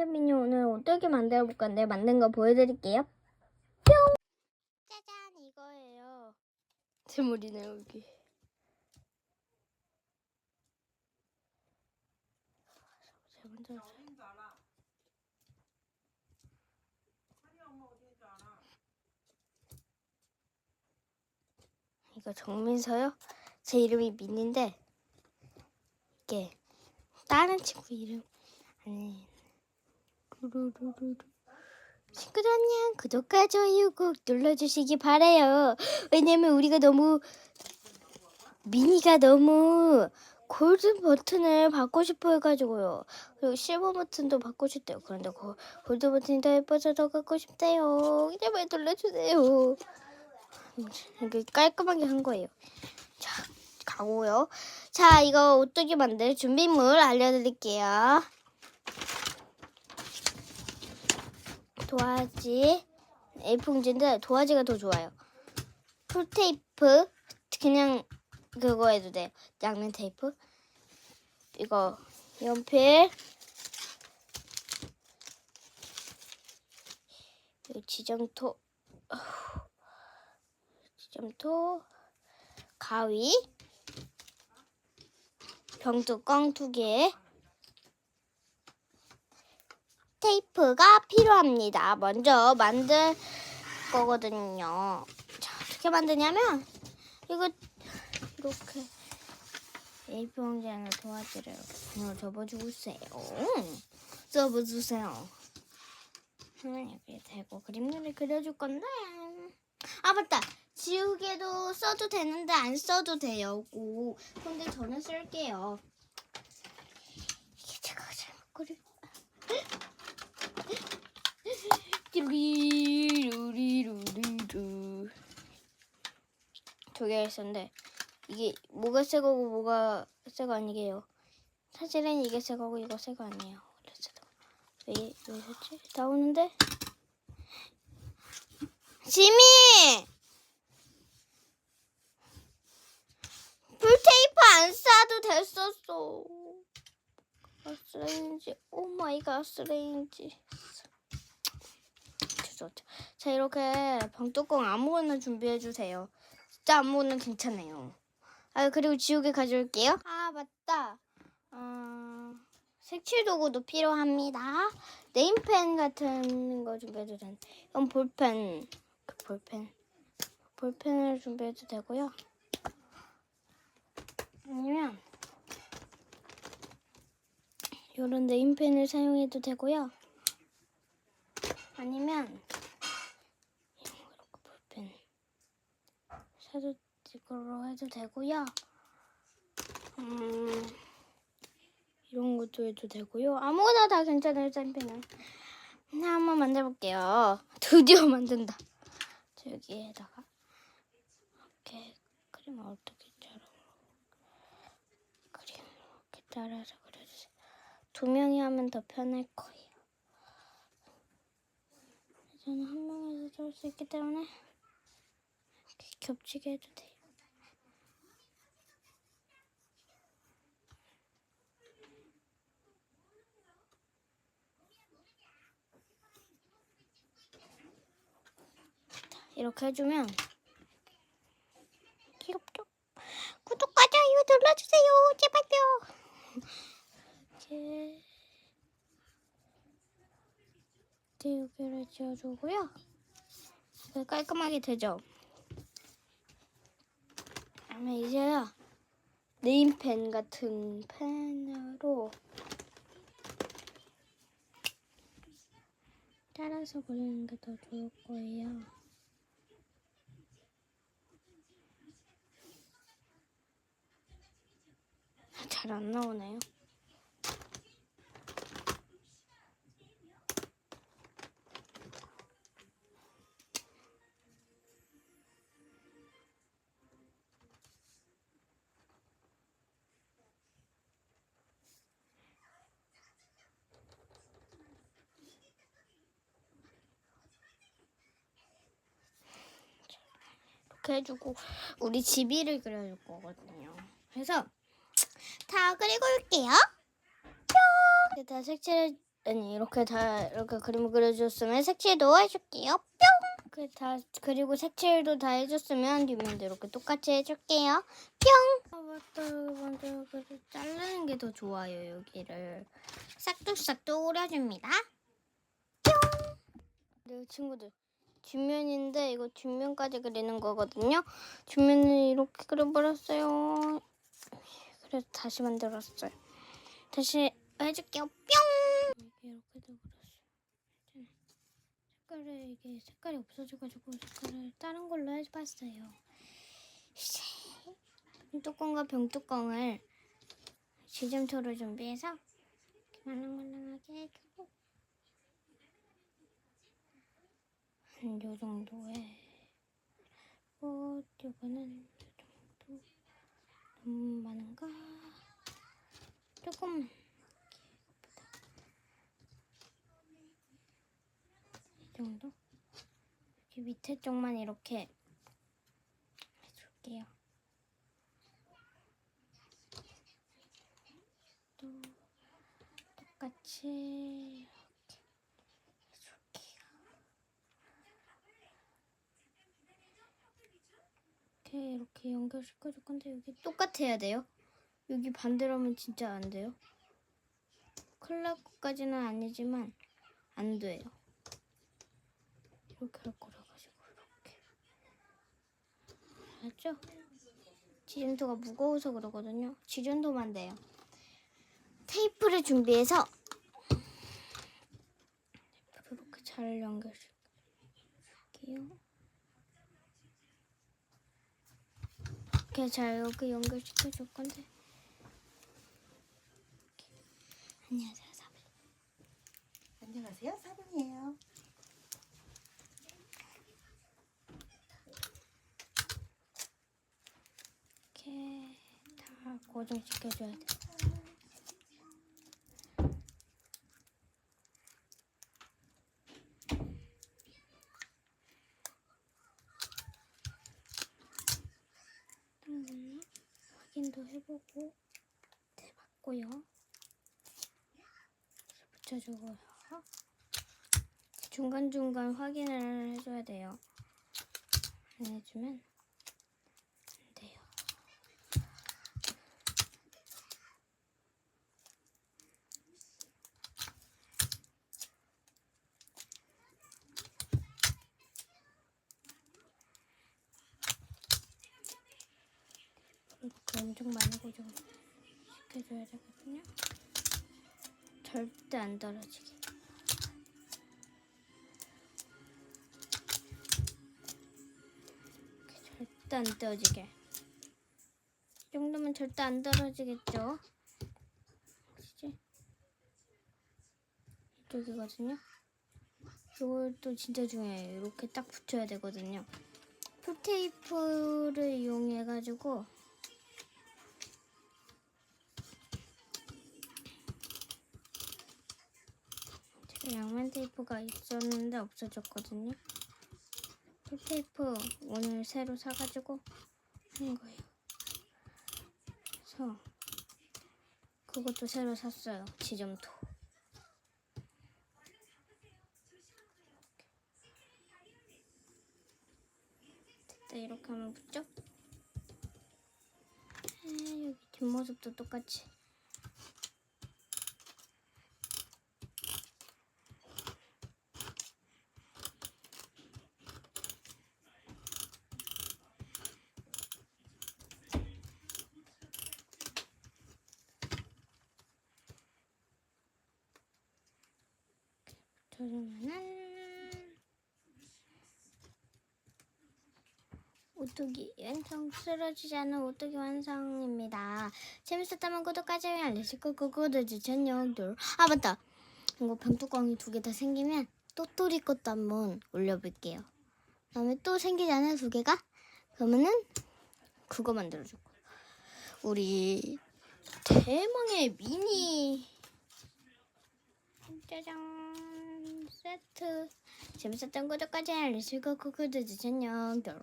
이사민이 오늘 어떻게 만들어 볼 건데 만든 거 보여드릴게요. 짜잔 이거예요. 재물이네 여기. 먼저 이거 정민서요? 제 이름이 민인데 이게 다른 친구 이름 아니 루루루루루 친구들 안녕 구독과 좋아요 꼭 눌러주시기 바래요. 왜냐면 우리가 너무 미니가 너무 골든 버튼을 받고 싶어 해가지고요. 그리고 실버 버튼도 받고 싶대요. 그런데 고, 골드 버튼이 더 예뻐서 더 갖고 싶대요. 제발 눌러주세요? 이렇게 깔끔하게 한 거예요. 자 가고요. 자 이거 오뚜기 만들 준비물 알려드릴게요 도화지 A4용지인데 도화지가 더 좋아요. 풀테이프 그냥 그거 해도 돼요. 양면 테이프 이거 연필 이 지점토 지점토 가위 병뚜껑 두 개. 테이프가 필요합니다. 먼저 만들 거거든요. 자, 어떻게 만드냐면 이거 이렇게 A4 용지 안에 도화지를 이렇게 접어주세요. 접어주세요. 저는 여기 대고 그림을 그려줄 건데 아 맞다 지우개도 써도 되는데 안 써도 돼요. 오, 근데 저는 쓸게요. 이게 제가 잘못 그려. 띠리루리루리루 두개 있었는데 이게 뭐가 새 거고 뭐가 새거 아니게요. 사실은 이게 새 거고 이거 새거 아니에요. 그래서 왜, 왜 있었지? 나오는데 지미 풀테이프 안 싸도 됐었어. 가스레인지 오 마이 가스레인지 죄송합니다. 자 이렇게 병뚜껑 아무거나 준비해 주세요. 진짜 아무거나 괜찮아요. 아 그리고 지우개 가져올게요. 아 맞다. 어, 색칠 도구도 필요합니다. 네임펜 같은 거 준비해도 되는데 이건 볼펜 그 볼펜 볼펜을 준비해도 되고요. 아니면 이런 네임펜을 사용해도 되고요. 아니면 이렇게 볼펜 사도 이걸로 해도 되고요. 음, 이런 것도 해도 되고요. 아무거나 다 괜찮아요, 쌤펜은. 네, 한번 만들어볼게요. 드디어 만든다. 자, 여기에다가 이렇게 그림을 어떻게 따라 그림을 이렇게 따라서 그려주세요. 두 명이 하면 더 편할 거예요. 저는 한 명에서 잡을 수 있기 때문에 겹치게 해도 돼요. 자, 이렇게 해주면 귀엽죠? 구독과 좋아요 눌러주세요. 제발요. 이렇게 여기를 지어주고요. 깔끔하게 되죠. 그러면 이제야 네임펜 같은 펜으로 따라서 그리는 게 더 좋을 거예요. 잘 안 나오네요. 이렇게 해주고 우리 집이를 그려줄 거거든요. 그래서 다 그리고 올게요. 뿅! 다 색칠해 아니 이렇게 다 이렇게 그림을 그려줬으면 색칠도 해줄게요. 뿅. 그다 그리고 색칠도 다 해줬으면 뒷면도 이렇게 똑같이 해줄게요. 뿅. 아 맞다 먼저 그 자르는 게 더 좋아요 여기를 싹둑싹둑 오려줍니다. 뿅. 네 친구들 뒷면인데 이거 뒷면까지 그리는 거거든요. 뒷면을 이렇게 그려버렸어요. 그래서 다시 만들었어요. 다시 해줄게요. 뿅. 이게 이렇게 돼버렸어요. 색깔이 이게 색깔이 없어져가지고 색깔을 다른 걸로 해봤어요. 이제 뚜껑과 병뚜껑을 지점토를 준비해서 이렇게 말랑말랑하게 해주고 한 요 정도에 어 이거는 요 정도. 너무 많은가? 조금만 이 정도? 여기 밑에 쪽만 이렇게 해줄게요. 또 똑같이 이렇게 해줄게요. 이렇게 연결시켜줄 건데 여기 똑같아야 돼요. 여기 반대로 하면 진짜 안 돼요. 클라까지는 아니지만 안 돼요. 이렇게 할 거라 가지고 이렇게 알았죠? 지점토가 무거워서 그러거든요. 지점토만 돼요. 테이프를 준비해서 테이프를 이렇게 잘 연결시킬게요. 이렇게 잘 여기 연결시켜 줄 건데 안녕하세요 사부 안녕하세요, 사bun이에요. 이렇게 다 고정시켜 줘야 돼. 그러면 확인도 해보고 네 맞고요. 붙여주고요. 중간중간 확인을 해줘야 돼요. 안 해주면 안 돼요. 이렇게 엄청 많이 고정 시켜줘야 되거든요. 절대 안 떨어지게. 절대 안 떨어지게. 이 정도면 절대 안 떨어지겠죠? 보시지? 이쪽이거든요. 이것도 진짜 중요해요. 이렇게 딱 붙여야 되거든요. 풀테이프를 이용해가지고 양면 테이프가 있었는데 없어졌거든요. 풀테이프 오늘 새로 사가지고 한 거예요. 그래서 그것도 새로 샀어요. 지점토. 됐다 이렇게 하면 붙죠? 아, 여기 뒷모습도 똑같이. 저러면은 오뚜기 완성 쓰러지지 않은 오뚜기 완성입니다. 재밌었다면 구독까지 알려주고 구독을 주천용들 아 맞다 이거 병뚜껑이 두 개 다 생기면 또또리 것도 한번 올려볼게요. 다음에 또 생기잖아요 두 개가 그러면은 그거 만들어줄 거예요. 우리 대망의 미니 짜잔 세트. 재밌었던 구독까지 알려주고 구독을 주천용들